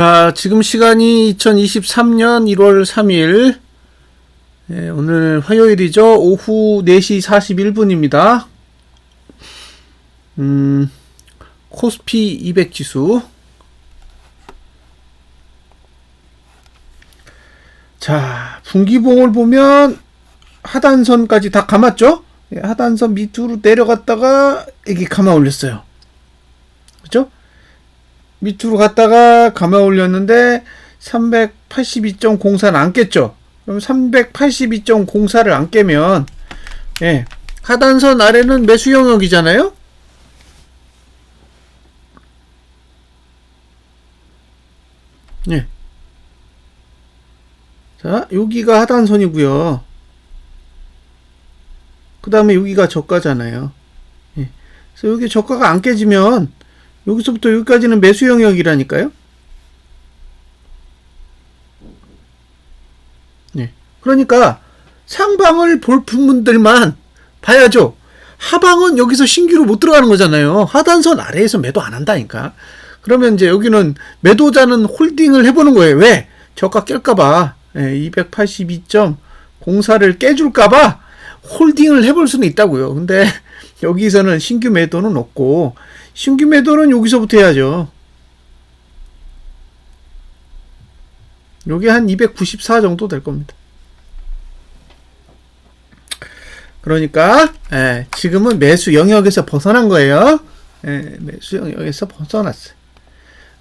자, 지금 시간이 2023년 1월 3일. 예, 오늘 화요일이죠. 오후 4시 41분입니다. 음, 코스피 200 지수. 자, 분기봉을 보면 하단선까지 다 감았죠? 예, 하단선 밑으로 내려갔다가 여기 감아 올렸어요. 그죠? 밑으로 갔다가 감아 올렸는데 382.04는 안 깼죠. 그럼 382.04를 안 깨면 예. 하단선 아래는 매수 영역이잖아요. 예. 자, 여기가 하단선이고요. 그 다음에 여기가 저가잖아요. 예. 그래서 여기 저가가 안 깨지면 여기서부터 여기까지는 매수 영역이라니까요. 네. 그러니까 상방을 볼 분들만 봐야죠. 하방은 여기서 신규로 못 들어가는 거잖아요. 하단선 아래에서 매도 안 한다니까. 그러면 이제 여기는 매도자는 홀딩을 해보는 거예요. 왜? 저가 깰까봐. 예, 282.04를 깨줄까봐 홀딩을 해볼 수는 있다고요. 근데 여기서는 신규 매도는 없고 신규 매도는 여기서부터 해야죠. 요게 한 294 정도 될 겁니다. 그러니까 예, 지금은 매수 영역에서 벗어난 거예요. 예, 매수 영역에서 벗어났어요.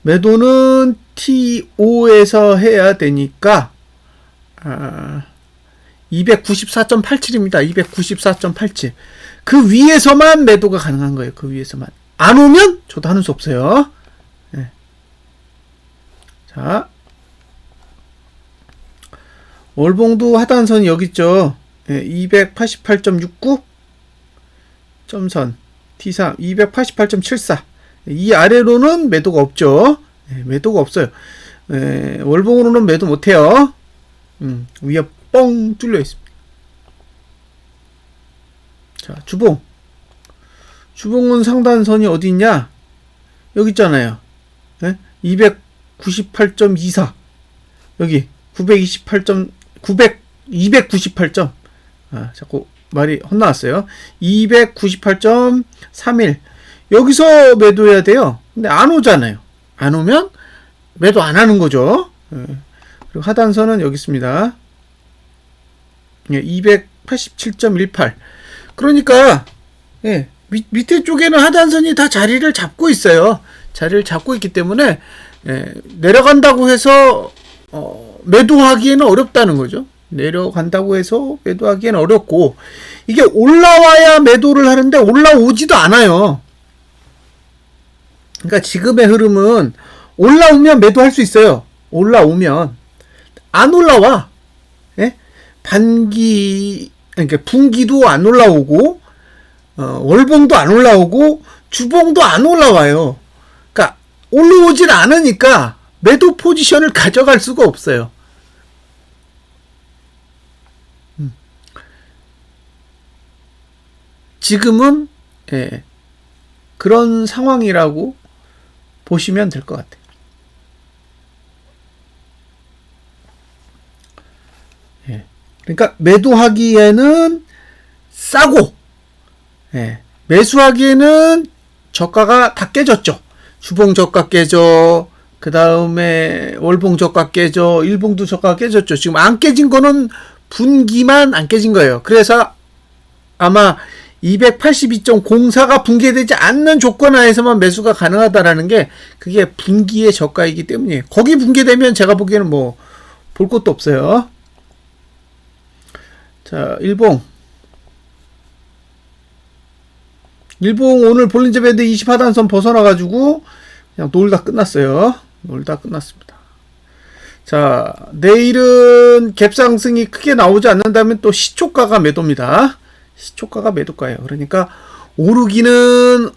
매도는 T5에서 해야 되니까 아, 294.87입니다. 294.87. 그 위에서만 매도가 가능한 거예요. 그 위에서만. 안 오면 저도 하는 수 없어요. 네. 자. 월봉도 하단선이 여기 있죠. 네, 288.69 점선 T3 288.74. 이 아래로는 매도가 없죠. 네, 매도가 없어요. 네, 월봉으로는 매도 못해요. 음, 위에 뻥 뚫려 있습니다. 자, 주봉. 주봉은 상단선이 어디 있냐? 여기 있잖아요. 네? 298.24. 여기 928점 900 298점. 아, 자꾸 말이 헛나왔어요. 298.31. 여기서 매도해야 돼요. 근데 안 오잖아요. 안 오면 매도 안 하는 거죠. 예. 그리고 하단선은 여기 있습니다. 예, 287.18. 그러니까 예, 밑, 밑에 쪽에는 하단선이 다 자리를 잡고 있어요. 자리를 잡고 있기 때문에 예, 내려간다고 해서 어, 매도하기에는 어렵다는 거죠. 내려간다고 해서 매도하기에는 어렵고 이게 올라와야 매도를 하는데 올라오지도 않아요. 그러니까 지금의 흐름은 올라오면 매도할 수 있어요. 올라오면 안 올라와. 예? 반기 그러니까 분기도 안 올라오고 어, 월봉도 안 올라오고 주봉도 안 올라와요. 그러니까 올라오질 않으니까 매도 포지션을 가져갈 수가 없어요. 음. 지금은 예, 그런 상황이라고 보시면 될 것 같아요. 예, 그러니까 매도하기에는 싸고 예, 매수하기에는 저가가 다 깨졌죠. 주봉 저가 깨져, 그 다음에 월봉 저가 깨져, 일봉도 저가 깨졌죠. 지금 안 깨진 거는 분기만 안 깨진 거예요. 그래서 아마 282.04가 붕괴되지 않는 조건 하에서만 매수가 가능하다라는 게 그게 분기의 저가이기 때문이에요. 거기 붕괴되면 제가 보기에는 뭐 볼 것도 없어요. 자, 일봉. 일봉 오늘 볼린저 밴드 20하단선 벗어나가지고 그냥 놀다 끝났어요. 놀다 끝났습니다. 자, 내일은 갭상승이 크게 나오지 않는다면 또 시초가가 매도입니다. 시초가가 매도가예요. 그러니까 오르기는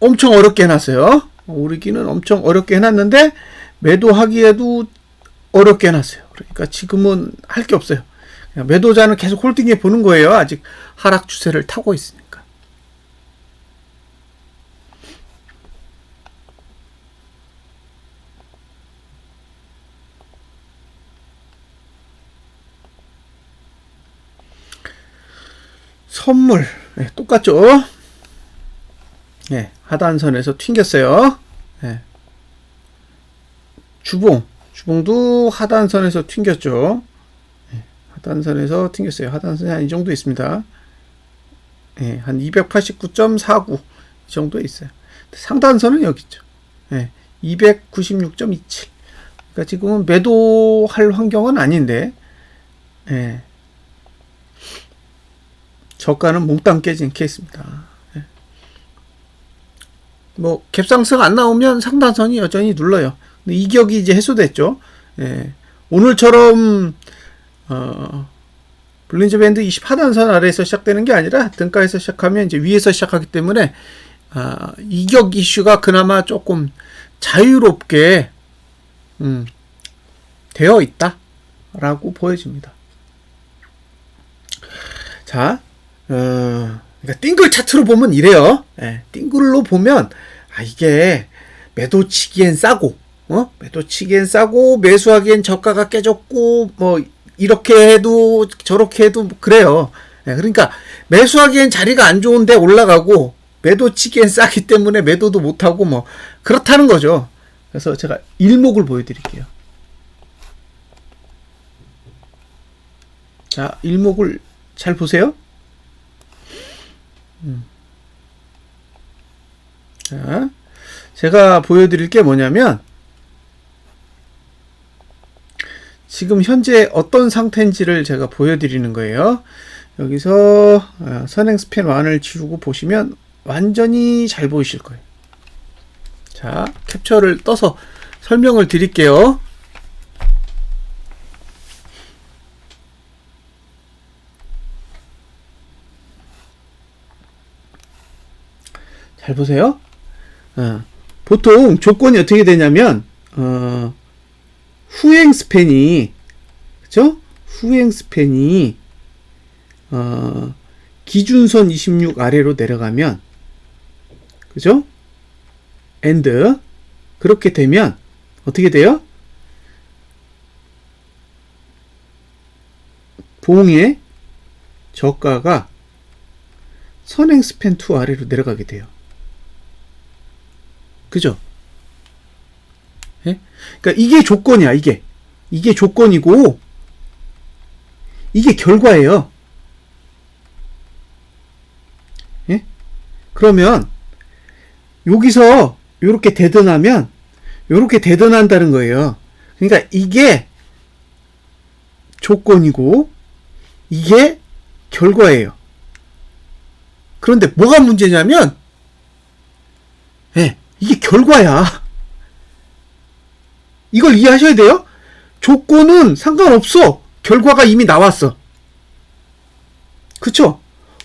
엄청 어렵게 해놨어요. 오르기는 엄청 어렵게 해놨는데 매도하기에도 어렵게 해놨어요. 그러니까 지금은 할 게 없어요. 매도자는 계속 홀딩해 보는 거예요. 아직 하락 추세를 타고 있으니까. 선물 네, 똑같죠? 예, 하단선에서 튕겼어요. 예. 주봉, 주봉도 하단선에서 튕겼죠. 예, 하단선에서 튕겼어요. 하단선이 한 이 정도 있습니다. 예, 한 289.49. 이 정도에 있어요. 상단선은 여기 있죠. 예, 296.27. 그러니까 지금은 매도할 환경은 아닌데, 예, 저가는 몽땅 깨진 케이스입니다. 예. 뭐 갭상승 안 나오면 상단선이 여전히 눌러요. 근데 이격이 이제 해소됐죠. 예. 오늘처럼 어, 블린저 밴드 20하단선 아래에서 시작되는 게 아니라 등가에서 시작하면 이제 위에서 시작하기 때문에 아, 이격 이슈가 그나마 조금 자유롭게 음, 되어 있다라고 보여집니다. 자, 어, 그러니까 띵글 차트로 보면 이래요. 예, 띵글로 보면 아 이게 매도 치기엔 싸고, 어? 매도 치기엔 싸고 매수하기엔 저가가 깨졌고 뭐 이렇게 해도 저렇게 해도 그래요. 예, 그러니까 매수하기엔 자리가 안 좋은데 올라가고 매도 치기엔 싸기 때문에 매도도 못 하고 뭐 그렇다는 거죠. 그래서 제가 일목을 보여드릴게요. 자, 일목을 잘 보세요. 음. 자, 제가 보여드릴 게 뭐냐면, 지금 현재 어떤 상태인지를 제가 보여드리는 거예요. 여기서 어, 선행 스팬 완을 지우고 보시면 완전히 잘 보이실 거예요. 자, 캡처를 떠서 설명을 드릴게요. 잘 보세요. 어, 보통 조건이 어떻게 되냐면 어, 후행 스팬이 그죠? 후행 스팬이 어, 기준선 26 아래로 내려가면 그죠? 엔드 그렇게 되면 어떻게 돼요? 봉의 저가가 선행 스팬 2 아래로 내려가게 돼요. 그죠? 예? 그러니까 이게 조건이야, 이게. 이게 조건이고, 이게 결과예요. 예? 그러면, 여기서, 요렇게 대든하면, 요렇게 대든한다는 거예요. 그러니까 이게 조건이고, 이게 결과예요. 그런데 뭐가 문제냐면, 예, 이게 결과야. 이걸 이해하셔야 돼요. 조건은 상관없어. 결과가 이미 나왔어. 그쵸?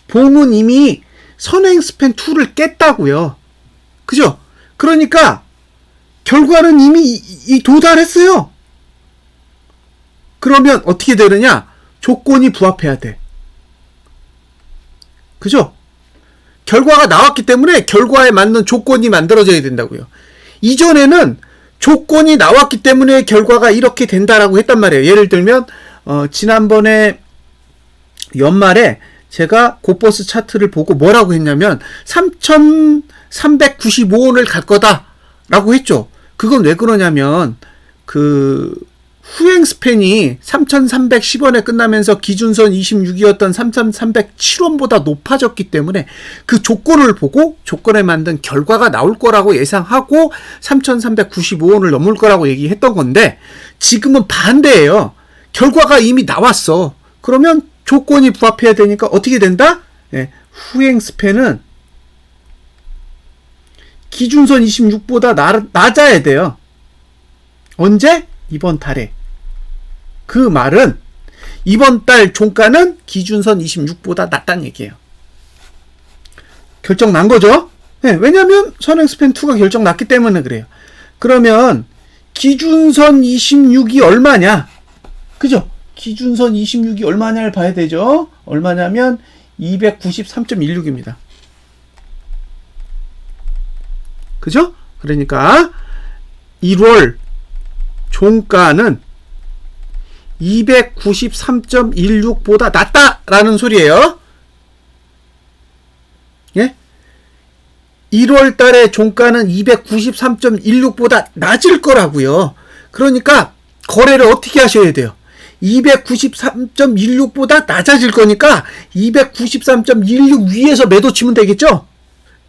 봉은 이미 선행 스팬 2를 깼다고요. 그죠? 그러니까 결과는 이미 이, 이 도달했어요. 그러면 어떻게 되느냐? 조건이 부합해야 돼. 그죠? 결과가 나왔기 때문에 결과에 맞는 조건이 만들어져야 된다고요. 이전에는 조건이 나왔기 때문에 결과가 이렇게 된다라고 했단 말이에요. 예를 들면 어, 지난번에 연말에 제가 고버스 차트를 보고 뭐라고 했냐면 3,395원을 갈 거다라고 했죠. 그건 왜 그러냐면 그 후행 스팬이 3,310원에 끝나면서 기준선 26이었던 3,307원보다 높아졌기 때문에 그 조건을 보고 조건에 만든 결과가 나올 거라고 예상하고 3,395원을 넘을 거라고 얘기했던 건데 지금은 반대예요. 결과가 이미 나왔어. 그러면 조건이 부합해야 되니까 어떻게 된다? 네, 후행 스팬은 기준선 26보다 나, 낮아야 돼요. 언제? 이번 달에. 그 말은 이번 달 종가는 기준선 26보다 낮다는 얘기예요. 결정 난 거죠? 네, 왜냐면 선행 스팬 2가 결정 났기 때문에 그래요. 그러면 기준선 26이 얼마냐? 그죠? 기준선 26이 얼마냐를 봐야 되죠? 얼마냐면 293.16입니다. 그죠? 그러니까 1월 종가는 293.16보다 낫다라는 소리예요. 예? 1월 달에 종가는 293.16보다 낮을 거라고요. 그러니까 거래를 어떻게 하셔야 돼요? 293.16보다 낮아질 거니까 293.16 위에서 매도 치면 되겠죠?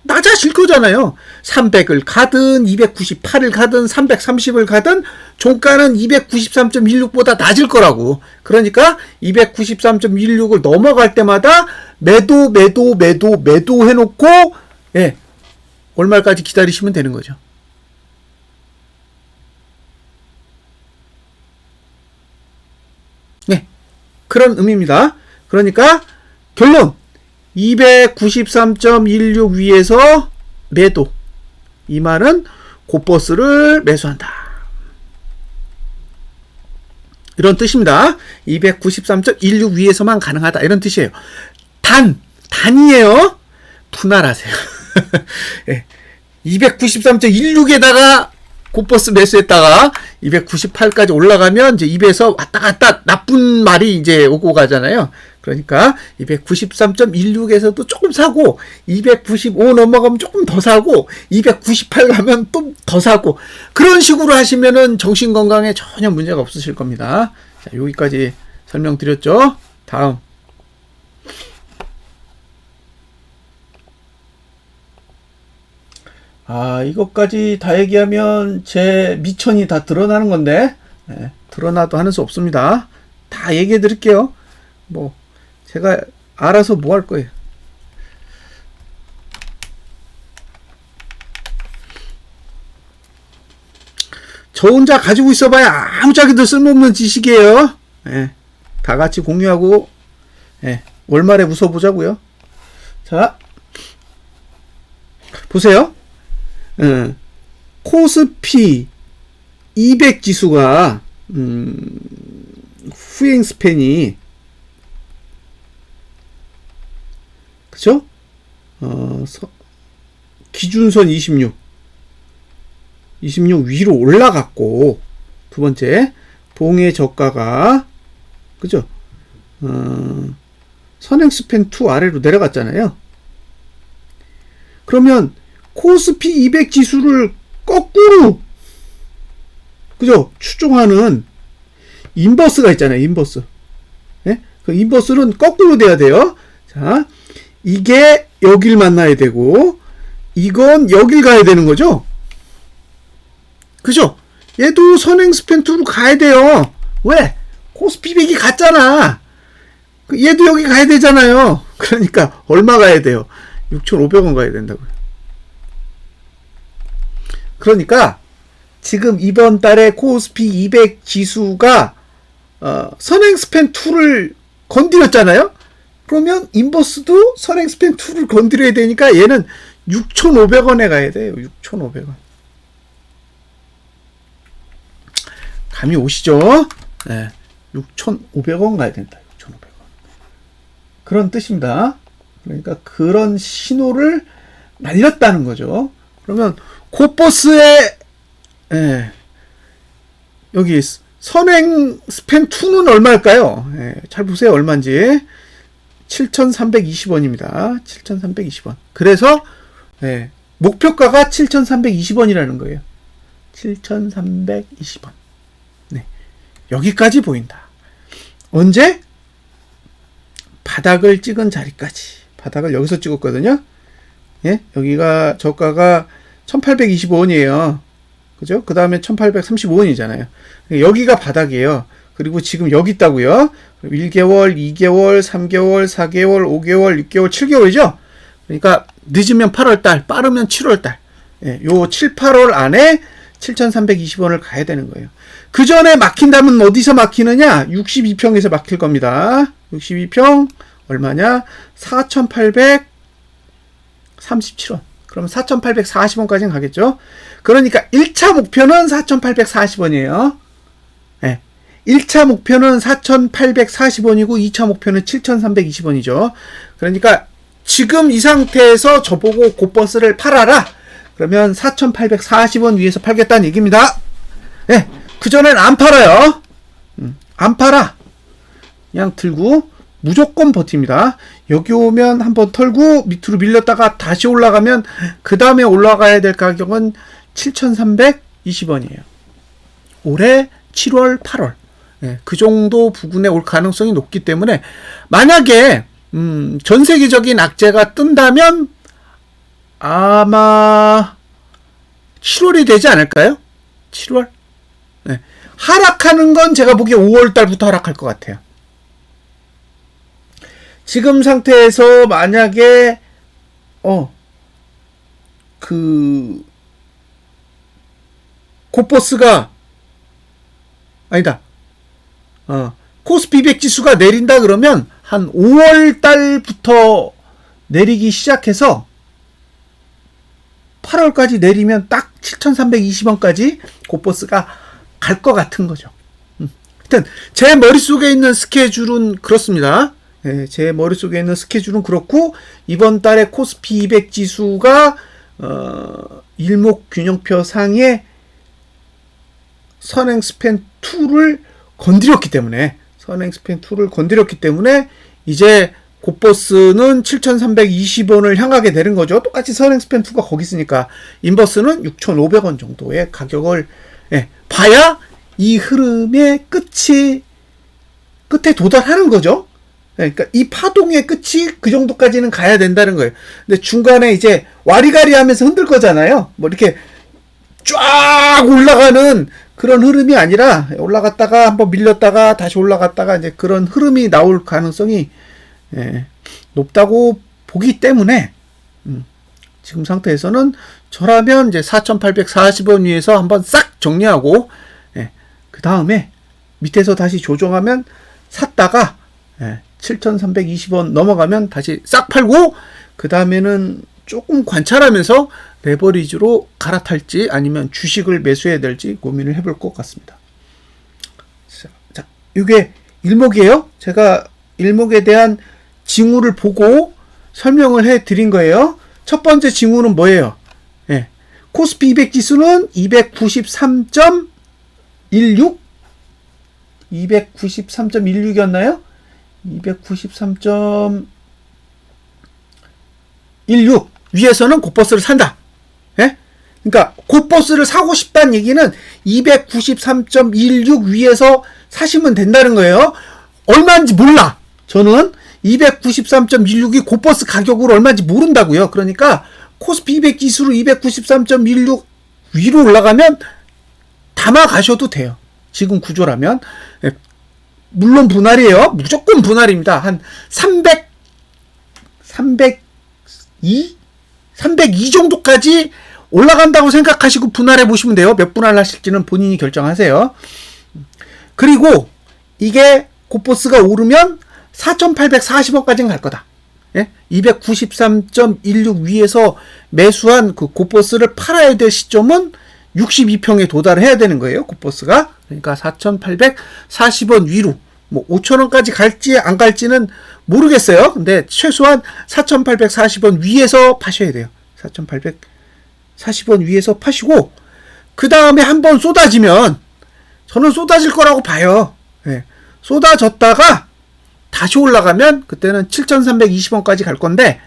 낮아질 거잖아요. 300을 가든 298을 가든 330을 가든 종가는 293.16보다 낮을 거라고. 그러니까 293.16을 넘어갈 때마다 매도 매도 매도 매도 해놓고 예 얼마까지 기다리시면 되는 거죠. 네 그런 의미입니다. 그러니까 결론 293.16 위에서 매도. 이 말은 고버스를 매수한다. 이런 뜻입니다. 293.16 위에서만 가능하다. 이런 뜻이에요. 단, 단이에요. 분할하세요. 예. 293.16에다가 고버스 매수했다가 298까지 올라가면 이제 입에서 왔다 갔다 나쁜 말이 이제 오고 가잖아요. 그러니까 293.16에서도 조금 사고 295 넘어가면 조금 더 사고 298 가면 또 더 사고 그런 식으로 하시면은 정신 건강에 전혀 문제가 없으실 겁니다. 자, 여기까지 설명드렸죠. 다음 아, 이것까지 다 얘기하면 제 미천이 다 드러나는 건데, 예, 드러나도 하는 수 없습니다. 다 얘기해 드릴게요. 뭐, 제가 알아서 뭐 할 거예요. 저 혼자 가지고 있어봐야 아무짝에도 쓸모없는 지식이에요. 예, 다 같이 공유하고, 예, 월말에 웃어보자고요. 자, 보세요. 예, 코스피 200 지수가 음, 후행 스팬이 그죠? 어, 서, 기준선 26 26 위로 올라갔고 두 번째 봉의 저가가 그죠? 어, 선행 스팬 2 아래로 내려갔잖아요. 그러면 코스피 200 지수를 거꾸로 그죠? 추종하는 인버스가 있잖아요. 인버스. 예? 그 인버스는 거꾸로 돼야 돼요. 자, 이게 여길 만나야 되고 이건 여길 가야 되는 거죠. 그죠? 얘도 선행 스펜트로 가야 돼요. 왜? 코스피 100이 갔잖아. 그 얘도 여기 가야 되잖아요. 그러니까 얼마 가야 돼요? 6,500원 가야 된다고요. 그러니까 지금 이번 달에 코스피 200 지수가 어, 선행 스팬 2를 건드렸잖아요. 그러면 인버스도 선행 스팬 2를 건드려야 되니까 얘는 6,500원에 가야 돼요. 6,500원. 감이 오시죠? 네. 6,500원 가야 된다. 6,500원. 그런 뜻입니다. 그러니까 그런 신호를 날렸다는 거죠. 그러면 코버스의 예, 여기 선행 스팬 2는 얼마일까요? 예, 잘 보세요. 얼마인지. 7,320원입니다. 7,320원. 그래서 예, 목표가가 7,320원이라는 거예요. 7,320원. 네. 여기까지 보인다. 언제? 바닥을 찍은 자리까지. 바닥을 여기서 찍었거든요. 예? 여기가 저가가 1825원이에요. 그죠? 그 다음에 1835원이잖아요. 여기가 바닥이에요. 그리고 지금 여기 있다고요. 1개월, 2개월, 3개월, 4개월, 5개월, 6개월, 7개월이죠? 그러니까 늦으면 8월 달, 빠르면 7월 달. 예, 요 7, 8월 안에 7,320원을 가야 되는 거예요. 그 전에 막힌다면 어디서 막히느냐? 62평에서 막힐 겁니다. 62평 얼마냐? 4,837원. 그럼 4,840원까지는 가겠죠? 그러니까 1차 목표는 4,840원이에요. 네. 1차 목표는 4,840원이고 2차 목표는 7,320원이죠. 그러니까 지금 이 상태에서 저보고 고버스를 팔아라. 그러면 4,840원 위에서 팔겠다는 얘기입니다. 예. 네. 그전엔 안 팔아요. 음, 안 팔아. 그냥 들고 무조건 버팁니다. 여기 오면 한번 털고 밑으로 밀렸다가 다시 올라가면 그 다음에 올라가야 될 가격은 7,320원이에요. 올해 7월, 8월. 예, 그 정도 부근에 올 가능성이 높기 때문에 만약에 음, 전 세계적인 악재가 뜬다면 아마 7월이 되지 않을까요? 7월? 네. 하락하는 건 제가 보기에 5월 달부터 하락할 것 같아요. 지금 상태에서 만약에 어그 코퍼스가 아니다. 어 코스피 200 지수가 내린다 그러면 한 5월 달부터 내리기 시작해서 8월까지 내리면 딱 7,320원까지 고버스가 갈 것 같은 거죠. 음. 하여튼 제 머릿속에 있는 스케줄은 그렇습니다. 예, 제 머릿속에 있는 스케줄은 그렇고 이번 달에 코스피 200 지수가 어, 일목균형표 상의 선행 스팬 2를 건드렸기 때문에 선행 스팬 2를 건드렸기 때문에 이제 곧버스는 7,320원을 향하게 되는 거죠. 똑같이 선행 스팬 2가 거기 있으니까 인버스는 6,500원 정도의 가격을 예, 봐야 이 흐름의 끝이 끝에 도달하는 거죠. 예, 그러니까 이 파동의 끝이 그 정도까지는 가야 된다는 거예요. 근데 중간에 이제 와리가리 하면서 흔들 거잖아요. 뭐 이렇게 쫙 올라가는 그런 흐름이 아니라 올라갔다가 한번 밀렸다가 다시 올라갔다가 이제 그런 흐름이 나올 가능성이 예, 높다고 보기 때문에 음, 지금 상태에서는 저라면 이제 4,840원 위에서 한번 싹 정리하고 예, 그 다음에 밑에서 다시 조정하면 샀다가 예, 7,320원 넘어가면 다시 싹 팔고 그 다음에는 조금 관찰하면서 레버리지로 갈아탈지 아니면 주식을 매수해야 될지 고민을 해볼 것 같습니다. 자, 자, 이게 일목이에요. 제가 일목에 대한 징후를 보고 설명을 해 드린 거예요. 첫 번째 징후는 뭐예요? 예. 코스피 200 지수는 293.16 293.16이었나요? 293.16 위에서는 곧버스를 산다. 예? 그러니까 곧버스를 사고 싶다는 얘기는 293.16 위에서 사시면 된다는 거예요. 얼마인지 몰라. 저는 293.16이 곧버스 가격으로 얼마인지 모른다고요. 그러니까 코스피 200 지수로 293.16 위로 올라가면 담아 가셔도 돼요. 지금 구조라면 예, 물론 분할이에요. 무조건 분할입니다. 한 300, 302, 302 정도까지 올라간다고 생각하시고 분할해 보시면 돼요. 몇 분할 하실지는 본인이 결정하세요. 그리고 이게 곧버스가 오르면 4,840원까지는 갈 거다. 예? 293.16 위에서 매수한 그 곧버스를 팔아야 될 시점은 62평에 도달해야 되는 거예요. 곧버스가. 그러니까 4,840원 위로 뭐 5,000원까지 갈지 안 갈지는 모르겠어요. 근데 최소한 4,840원 위에서 파셔야 돼요. 4,840원 위에서 파시고 그 다음에 한번 쏟아지면 저는 쏟아질 거라고 봐요. 예. 쏟아졌다가 다시 올라가면 그때는 7,320원까지 갈 건데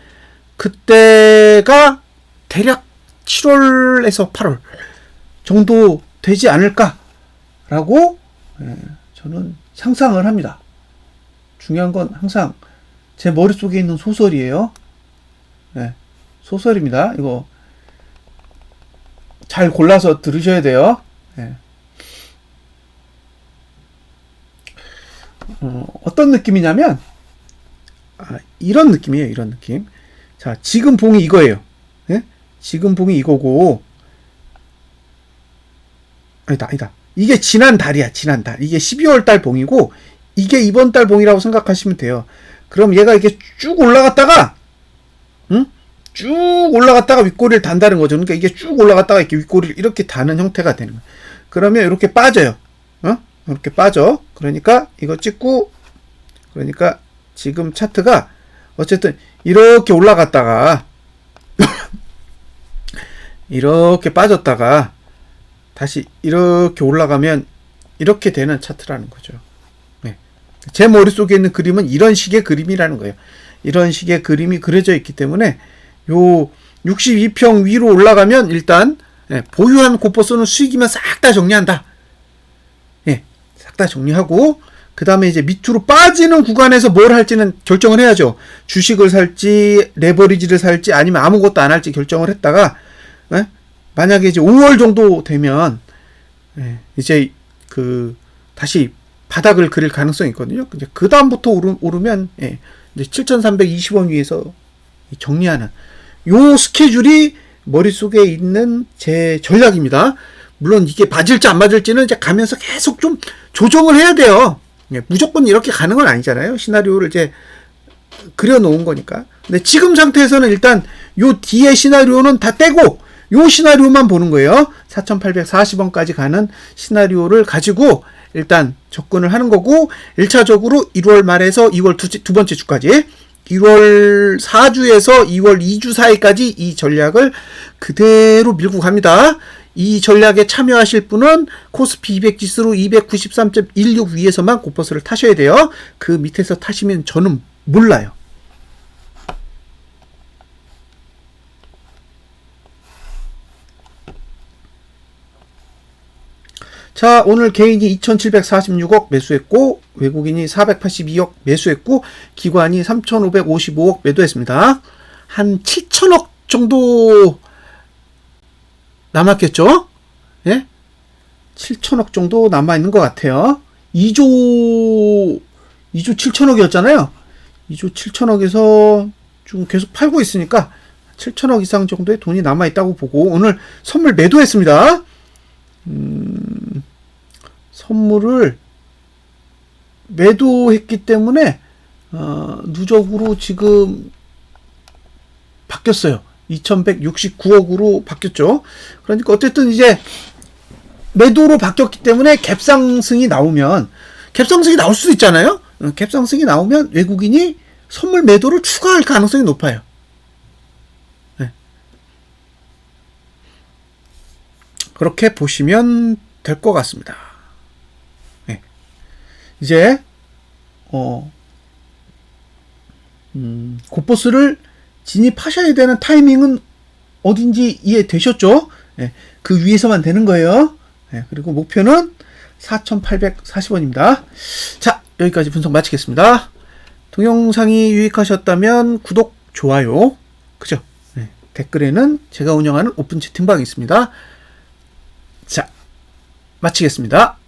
그때가 대략 7월에서 8월 정도 되지 않을까라고 예, 저는 상상을 합니다. 중요한 건 항상 제 머릿속에 있는 소설이에요. 예, 소설입니다. 이거 잘 골라서 들으셔야 돼요. 예. 어, 어떤 느낌이냐면 아, 이런 느낌이에요. 이런 느낌. 자, 지금 봉이 이거예요. 예? 지금 봉이 이거고 아니다, 아니다. 이게 지난 달이야, 지난 달. 이게 12월 달 봉이고 이게 이번 달 봉이라고 생각하시면 돼요. 그럼 얘가 이렇게 쭉 올라갔다가 응? 쭉 올라갔다가 윗꼬리를 단다는 거죠. 그러니까 이게 쭉 올라갔다가 이렇게 윗꼬리를 이렇게 다는 형태가 되는 거예요. 그러면 이렇게 빠져요. 어? 이렇게 빠져. 그러니까 이거 찍고 그러니까 지금 차트가 어쨌든 이렇게 올라갔다가 이렇게 빠졌다가 다시 이렇게 올라가면 이렇게 되는 차트라는 거죠. 네. 제 머릿속에 있는 그림은 이런 식의 그림이라는 거예요. 이런 식의 그림이 그려져 있기 때문에 요 62평 위로 올라가면 일단 예, 보유한 고퍼스는 수익이면 싹 다 정리한다. 예, 싹 다 정리하고 그 다음에 이제 밑으로 빠지는 구간에서 뭘 할지는 결정을 해야죠. 주식을 살지 레버리지를 살지 아니면 아무것도 안 할지 결정을 했다가 예? 만약에 이제 5월 정도 되면 예, 이제 그 다시 바닥을 그릴 가능성이 있거든요. 이제 그 다음부터 오르, 오르 면 예, 이제 7,320원 위에서 정리하는 요 스케줄이 머릿속에 있는 제 전략입니다. 물론 이게 맞을지 안 맞을지는 이제 가면서 계속 좀 조정을 해야 돼요. 예, 무조건 이렇게 가는 건 아니잖아요. 시나리오를 이제 그려 놓은 거니까. 근데 지금 상태에서는 일단 요 뒤에 시나리오는 다 떼고 요 시나리오만 보는 거예요. 4,840원까지 가는 시나리오를 가지고 일단 접근을 하는 거고 1차적으로 1월 말에서 2월 두, 두 번째 주까지 1월 4주에서 2월 2주 사이까지 이 전략을 그대로 밀고 갑니다. 이 전략에 참여하실 분은 코스피 200 지수로 293.16 위에서만 고퍼스를 타셔야 돼요. 그 밑에서 타시면 저는 몰라요. 자, 오늘 개인이 2,746억 매수했고, 외국인이 482억 매수했고, 기관이 3,555억 매도했습니다. 한 7천억 정도 남았겠죠? 예? 7천억 정도 남아있는 것 같아요. 2조, 2조 7천억이었잖아요. 2조 7천억에서 좀 계속 팔고 있으니까 7천억 이상 정도의 돈이 남아있다고 보고, 오늘 선물 매도했습니다. 음, 선물을 매도했기 때문에 어, 누적으로 지금 바뀌었어요. 2169억으로 바뀌었죠. 그러니까 어쨌든 이제 매도로 바뀌었기 때문에 갭상승이 나오면 갭상승이 나올 수도 있잖아요. 어, 갭상승이 나오면 외국인이 선물 매도를 추가할 가능성이 높아요. 그렇게 보시면 될 것 같습니다. 네. 이제 어 음, 고버스를 진입하셔야 되는 타이밍은 어딘지 이해되셨죠? 네. 그 위에서만 되는 거예요. 네. 그리고 목표는 4,840원입니다. 자, 여기까지 분석 마치겠습니다. 동영상이 유익하셨다면 구독, 좋아요, 그죠? 네. 댓글에는 제가 운영하는 오픈 채팅방이 있습니다. 자, 마치겠습니다.